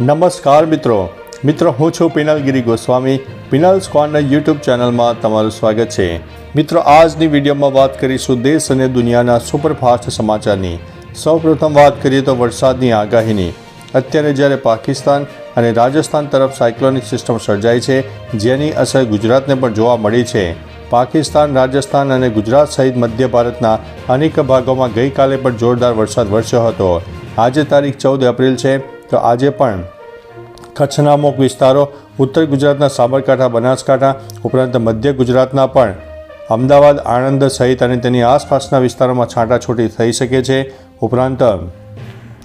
નમસ્કાર મિત્રો. મિત્રો, હું છું પિનલગીરી ગોસ્વામી. પિનલ્સ કોર્નર યુટ્યુબ ચેનલમાં તમારું સ્વાગત છે. મિત્રો, આજની વિડીયોમાં વાત કરીશું દેશ અને દુનિયાના સુપરફાસ્ટ સમાચારની. સૌપ્રથમ વાત કરીએ તો વરસાદની આગાહીની. અત્યારે જ્યારે પાકિસ્તાન અને રાજસ્થાન તરફ સાયક્લોનિક સિસ્ટમ સર્જાઈ છે, જેની અસર ગુજરાતને પણ જોવા મળી છે. પાકિસ્તાન, રાજસ્થાન અને ગુજરાત સહિત મધ્ય ભારતના અનેક ભાગોમાં ગઈકાલે પણ જોરદાર વરસાદ વરસ્યો હતો. આજે તારીખ ચૌદ એપ્રિલ છે. તો આજે પણ કચ્છના અમુક વિસ્તારો, ઉત્તર ગુજરાતના સાબરકાંઠા, બનાસકાંઠા, ઉપરાંત મધ્ય ગુજરાતના પણ અમદાવાદ, આણંદ સહિત અને તેની આસપાસના વિસ્તારોમાં છાંટાછૂટી થઈ શકે છે. ઉપરાંત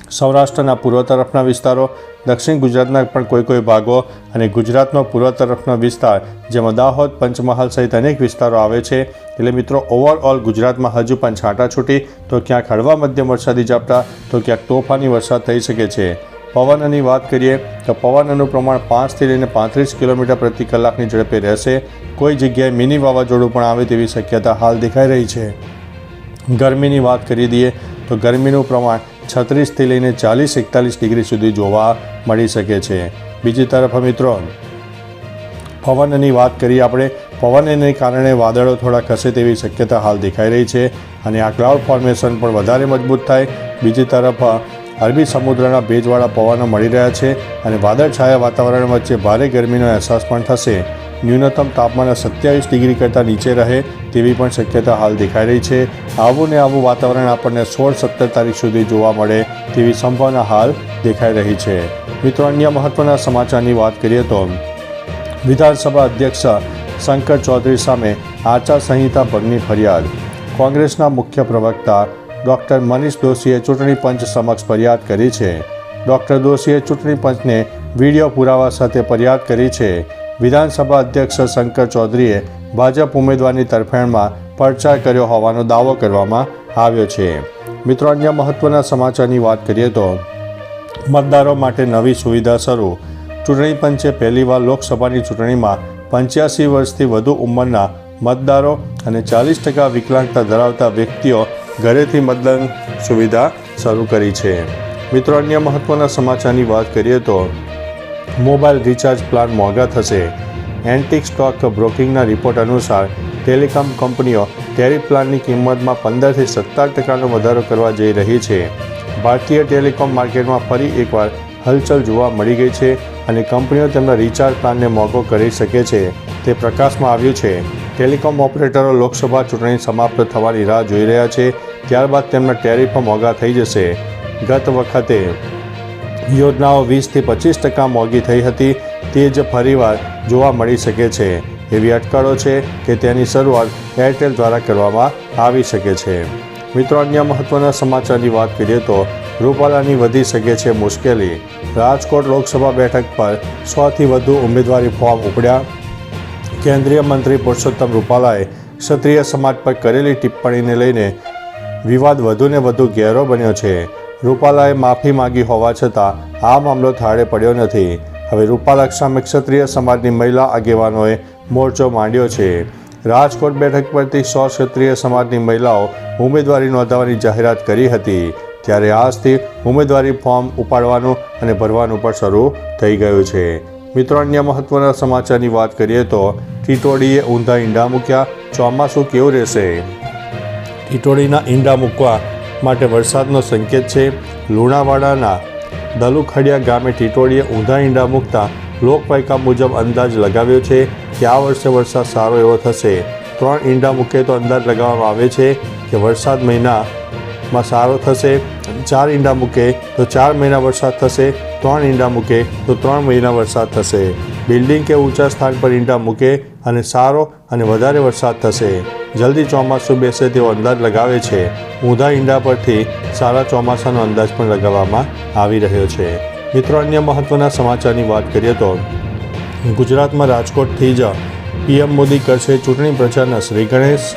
સૌરાષ્ટ્રના પૂર્વ તરફના વિસ્તારો, દક્ષિણ ગુજરાતના પણ કોઈ કોઈ ભાગો અને ગુજરાતનો પૂર્વ તરફનો વિસ્તાર, જેમાં દાહોદ, પંચમહાલ સહિત અનેક વિસ્તારો આવે છે. એટલે મિત્રો ઓવરઓલ ગુજરાતમાં હજુ પણ છાંટાછૂટી, તો ક્યાંક હળવા મધ્યમ વરસાદી ઝાપટા, તો ક્યાંક તોફાની વરસાદ થઈ શકે છે. પવનની વાત કરીએ તો પવનનું પ્રમાણ પાંચથી લઈને પાંત્રીસ કિલોમીટર પ્રતિ કલાકની ઝડપે રહેશે. કોઈ જગ્યાએ મિની વાવાઝોડું પણ આવે તેવી શક્યતા હાલ દેખાઈ રહી છે. ગરમીની વાત કરી દઈએ તો ગરમીનું પ્રમાણ છત્રીસથી લઈને ચાલીસ એકતાલીસ ડિગ્રી સુધી જોવા મળી શકે છે. બીજી તરફ મિત્રો, પવનની વાત કરીએ આપણે, પવનને કારણે વાદળો થોડા ખસે તેવી શક્યતા હાલ દેખાઈ રહી છે અને આ ક્લાઉડ ફોર્મેશન પણ વધારે મજબૂત થાય. બીજી તરફ અરબી સમુદ્રના ભેજવાળા પવનો મળી રહ્યા છે અને વાદળછાયા વાતાવરણ વચ્ચે ભારે ગરમીનો અહેસાસ પણ થશે. ન્યૂનતમ તાપમાન સત્યાવીસ ડિગ્રી કરતાં નીચે રહે તેવી પણ શક્યતા હાલ દેખાઈ રહી છે. આવું ને આવું વાતાવરણ આપણને સોળ સત્તર તારીખ સુધી જોવા મળે તેવી સંભાવના હાલ દેખાઈ રહી છે. મિત્રો, અન્ય મહત્વના સમાચારની વાત કરીએ તો વિધાનસભા અધ્યક્ષ શંકર ચૌધરી સામે આચારસંહિતા ભંગની ફરિયાદ. કોંગ્રેસના મુખ્ય પ્રવક્તા ડૉક્ટર મનીષ દોશીએ ચૂંટણી પંચ સમક્ષ ફરિયાદ કરી છે. ડૉક્ટર દોશીએ ચૂંટણી પંચને વીડિયો પુરાવા સાથે ફરિયાદ કરી છે. વિધાનસભા અધ્યક્ષ શંકર ચૌધરીએ ભાજપ ઉમેદવારની તરફેણમાં પ્રચાર કર્યો હોવાનો દાવો કરવામાં આવ્યો છે. મિત્રો, અન્ય મહત્વના સમાચારની વાત કરીએ તો મતદારો માટે નવી સુવિધા શરૂ. ચૂંટણી પંચે પહેલીવાર લોકસભાની ચૂંટણીમાં પંચ્યાસી વર્ષથી વધુ ઉંમરના મતદારો અને ચાલીસ ટકા વિકલાંગતા ધરાવતા વ્યક્તિઓ ઘરેથી મતદાન સુવિધા શરૂ કરી છે. મિત્રો, અન્ય મહત્વના સમાચારની વાત કરીએ તો મોબાઈલ રિચાર્જ પ્લાન મોંઘા થશે. એન્ટિક સ્ટોક બ્રોકિંગના રિપોર્ટ અનુસાર ટેલિકોમ કંપનીઓ ટેરિફ પ્લાનની કિંમતમાં પંદરથી સત્તર ટકાનો વધારો કરવા જઈ રહી છે. ભારતીય ટેલિકોમ માર્કેટમાં ફરી એકવાર હલચલ જોવા મળી ગઈ છે અને કંપનીઓ તેમના રિચાર્જ પ્લાનને મોંઘો કરી શકે છે. તે પ્રકાશમાં આવ્યું છે. ટેલિકોમ ઓપરેટરો લોકસભા ચૂંટણી સમાપ્ત થવાની રાહ જોઈ રહ્યા છે. ત્યારબાદ તેમના ટેરિફ મોંઘા થઈ જશે. ગત વખતે યોજનાઓ વીસથી પચીસ ટકા મોંઘી થઈ હતી. તે જ ફરીવાર જોવા મળી શકે છે. એવી અટકળો છે કે તેની શરૂઆત એરટેલ દ્વારા કરવામાં આવી શકે છે. મિત્રો, અન્ય મહત્ત્વના સમાચારની વાત કરીએ તો રૂપાલાની વધી શકે છે મુશ્કેલી. રાજકોટ લોકસભા બેઠક પર સોથી વધુ ઉમેદવારી ફોર્મ ઉપડ્યા. કેન્દ્રીય મંત્રી પુરુષોત્તમ રૂપાલાએ ક્ષત્રિય સમાજ પર કરેલી ટિપ્પણીને લઈને વિવાદ વધુને વધુ ઘેરો બન્યો છે. રૂપાલાએ માફી માંગી હોવા છતાં આ મામલો થાળે પડ્યો નથી. હવે રૂપાલા સામે ક્ષત્રિય સમાજની મહિલા આગેવાનોએ મોરચો માંડ્યો છે. રાજકોટ બેઠક પરથી સો ક્ષત્રિય સમાજની મહિલાઓ ઉમેદવારી નોંધાવવાની જાહેરાત કરી હતી. ત્યારે આજથી ઉમેદવારી ફોર્મ ઉપાડવાનું અને ભરવાનું પણ શરૂ થઈ ગયું છે. મિત્રો, અન્ય મહત્વના સમાચારની વાત કરીએ તો ટીટોડીએ ઊંધા ઈંડા મૂક્યા. ચોમાસું કેવું રહેશે? ટીટોડીના ઈંડા મૂકવા માટે વરસાદનો સંકેત છે. લુણાવાડાના દલુખડિયા ગામે ટીટોળીએ ઊંધા ઈંડા મૂકતા લોકવાયકા મુજબ અંદાજ લગાવ્યો છે કે આ વર્ષે વરસાદ સારો એવો થશે. ત્રણ ઈંડા મૂકે તો અંદાજ લગાવવામાં આવે છે કે વરસાદ મહિનામાં સારો થશે. ચાર ઈંડા મૂકે તો ચાર મહિના વરસાદ થશે. ત્રણ ઈંડા મૂકે તો ત્રણ મહિના વરસાદ થશે. બિલ્ડિંગ કે ઊંચા સ્થાન પર ઈંડા મૂકે અને સારો અને વધારે વરસાદ થશે. જલ્દી ચોમાસું બેસે તેવો અંદાજ લગાવે છે. ઊંધા ઈંડા પરથી સારા ચોમાસાનો અંદાજ પણ લગાવવામાં આવી રહ્યો છે. મિત્રો, અન્ય મહત્ત્વના સમાચારની વાત કરીએ તો, ગુજરાતમાં રાજકોટથી જ પીએમ મોદી કરશે ચૂંટણી પ્રચારના શ્રી ગણેશ.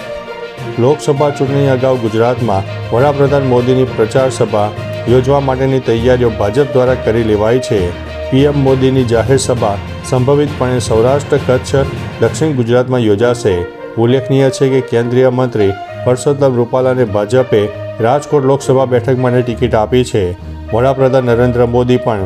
લોકસભા ચૂંટણી અગાઉ ગુજરાતમાં વડાપ્રધાન મોદીની પ્રચાર સભા યોજવા માટેની તૈયારીઓ ભાજપ દ્વારા કરી લેવાઈ છે. પીએમ મોદીની જાહેર સભા સંભવિતપણે સૌરાષ્ટ્ર, કચ્છ, દક્ષિણ ગુજરાતમાં યોજાશે. ઉલ્લેખનીય છે કે કેન્દ્રીય મંત્રી પરસોત્તમ રૂપાલાને ભાજપે રાજકોટ લોકસભા બેઠક માટે ટિકિટ આપી છે. વડાપ્રધાન નરેન્દ્ર મોદી પણ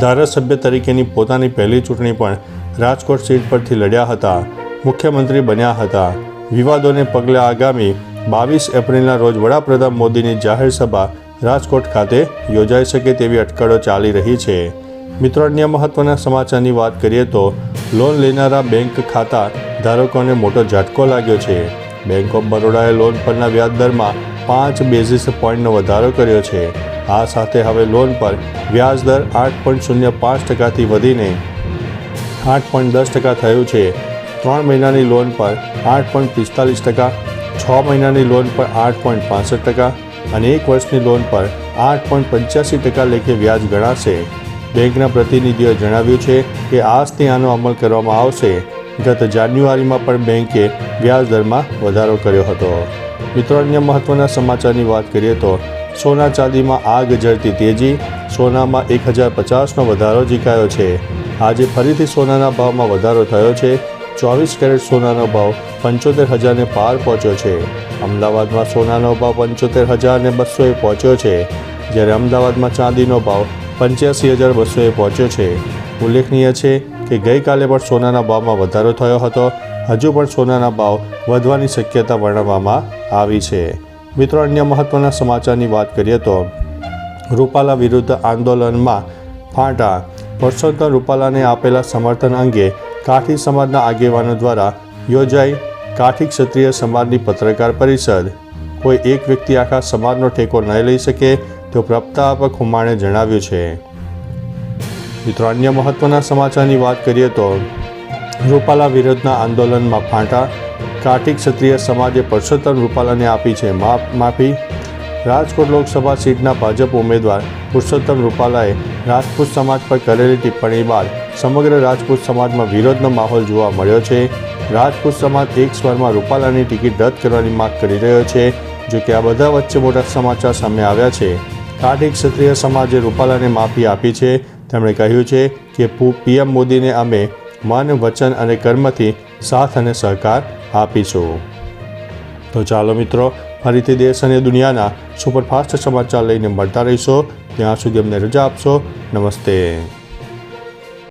ધારાસભ્ય તરીકેની પોતાની પહેલી ચૂંટણી પણ રાજકોટ સીટ પરથી લડ્યા હતા. મુખ્યમંત્રી બન્યા હતા. વિવાદોને પગલે આગામી બાવીસ એપ્રિલના રોજ વડાપ્રધાન મોદીની જાહેર સભા રાજકોટ ખાતે યોજાઈ શકે તેવી અટકળો ચાલી રહી છે. મિત્રો, અન્ય મહત્વના સમાચારની વાત કરીએ તો લોન લેનારા બેંક ખાતા ધારકોને મોટો ઝટકો લાગ્યો છે. બેંક ઓફ બરોડાએ લોન પરના વ્યાજ દરમાં પાંચ બેઝિસ પોઈન્ટનો વધારો કર્યો છે. આ સાથે હવે લોન પર વ્યાજ દર આઠ પોઈન્ટ શૂન્ય પાંચ ટકાથી વધીને આઠ પોઈન્ટ દસ ટકા થયું છે. ત્રણ મહિનાની લોન પર આઠ પોઈન્ટ પિસ્તાલીસ ટકા, છ મહિનાની લોન પર આઠ પોઈન્ટ પાસઠ ટકા અને એક વર્ષની લોન પર આઠ પોઈન્ટ પંચ્યાસી ટકા લેખે વ્યાજ ગણાશે. બેંકના પ્રતિનિધિઓએ જણાવ્યું છે કે આજથી આનો અમલ કરવામાં આવશે. ગત જાન્યુઆરીમાં પણ બેંકે વ્યાજ દરમાં વધારો કર્યો હતો. મિત્રો, અન્ય મહત્વના સમાચારની વાત કરીએ તો, સોના ચાંદીમાં આગ ઝરતી તેજી, સોનામાં એક હજાર પચાસનો વધારો જીકાયો છે. આજે ફરીથી સોનાના ભાવમાં વધારો થયો છે. ચોવીસ કેરેટ સોનાનો ભાવ પંચોતેર હજારને પાર પહોંચ્યો છે. અમદાવાદમાં સોનાનો ભાવ પંચોતેર હજારને બસોએ પહોંચ્યો છે. જ્યારે અમદાવાદમાં ચાંદીનો ભાવ પંચ્યાસી હજાર બસોએ પહોંચ્યો છે. ઉલ્લેખનીય છે કે ગઈકાલે પણ સોનાના ભાવમાં વધારો થયો હતો. હજુ પણ સોનાના ભાવ વધવાની શક્યતા વર્ણવવામાં આવી છે. મિત્રો, અન્ય મહત્વના સમાચારની વાત કરીએ તો રૂપાલા વિરુદ્ધ આંદોલનમાં ફાંટા. પરસોત્તમ રૂપાલાને આપેલા સમર્થન અંગે કાઠી સમાજના આગેવાનો દ્વારા યોજાઈ કાઠી ક્ષત્રિય સમાજની પત્રકાર પરિષદ. કોઈ એક વ્યક્તિ આખા સમાજનો ટેકો ન લઈ શકે તેવું પ્રસ્તાપક હુમાણે જણાવ્યું છે. મિત્રો, અન્ય મહત્વના સમાચારની વાત કરીએ તો રૂપાલા વિરોધના આંદોલનમાં ફાંટા કાર્તિક ક્ષત્રિય સમાજે પરસોત્તમ રૂપાલાને આપી છે માફી. રાજકોટ લોકસભા સીટના ભાજપ ઉમેદવાર પુરુષોત્તમ રૂપાલાએ રાજપૂત સમાજ પર કરેલી ટિપ્પણી બાદ સમગ્ર રાજપૂત સમાજમાં વિરોધનો માહોલ જોવા મળ્યો છે. રાજપૂત સમાજ એક સ્વરમાં રૂપાલાની ટિકિટ રદ કરવાની માંગ કરી રહ્યો છે જો કે આ બધા વચ્ચે મોટા સમાચાર સામે આવ્યા છે. કાઠી ક્ષત્રિય સમાજે રૂપાલાને માફી આપી છે. તેમણે કહ્યું છે કે પીએમ મોદીને અમે મન, વચન અને કર્મથી સાથ અને સહકાર આપીશું. તો ચાલો મિત્રો, ફરીથી દેશ અને દુનિયાના સુપરફાસ્ટ સમાચાર લઈને મળતા રહીશો. ત્યાં સુધી અમને રજા આપશો. નમસ્તે.